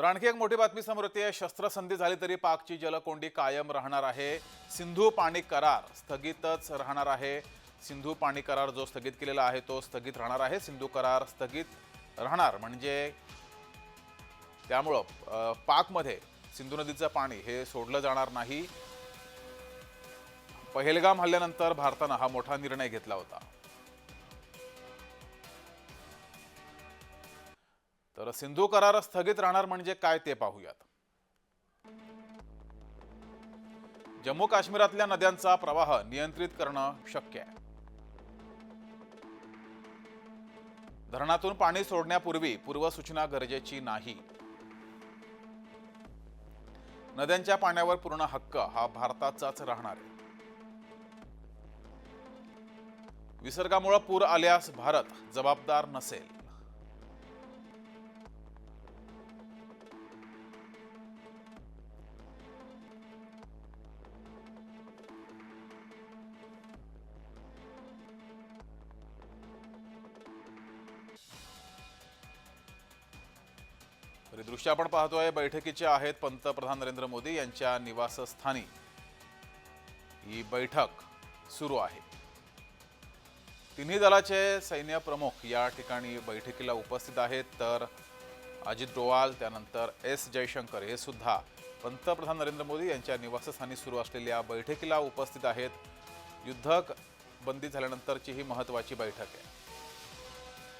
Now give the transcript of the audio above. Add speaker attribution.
Speaker 1: तर आणखी एक मोठी बातमी समोर येते. शस्त्रसंधी झाली तरी पाकची जलकोंडी कायम राहणार आहे. सिंधू पाणी करार स्थगितच राहणार आहे. सिंधू पाणी करार जो स्थगित केलेला आहे तो स्थगित राहणार आहे. सिंधू करार स्थगित राहणार. म्हणजे त्यामुळं पाकमध्ये सिंधू नदीचं पाणी हे सोडलं जाणार नाही. पहेलगाम हल्ल्यानंतर भारतानं हा मोठा निर्णय घेतला होता. तर सिंधू करार स्थगित राहणार म्हणजे काय ते पाहूयात. जम्मू काश्मीरातल्या नद्यांचा प्रवाह नियंत्रित करणं शक्य आहे. धरणातून पाणी सोडण्यापूर्वी पूर्वसूचना गरजेची नाही. नद्यांच्या पाण्यावर पूर्ण हक्क हा भारताचाच राहणार आहे. विसर्गामुळे पूर आल्यास भारत जबाबदार नसेल. तरी दृश्य आपण पाहतोय. बैठकीचे आहेत पंतप्रधान नरेंद्र मोदी यांच्या निवासस्थानी. ही बैठक सुरू आहे. तिन्ही दलाचे सैन्य प्रमुख या ठिकाणी बैठकीला उपस्थित आहेत. तर अजित डोवाल त्यानंतर एस जयशंकर हे सुद्धा पंतप्रधान नरेंद्र मोदी यांच्या निवासस्थानी सुरू असलेल्या बैठकीला उपस्थित आहेत. युद्ध बंदी झाल्यानंतरची ही महत्त्वाची बैठक आहे.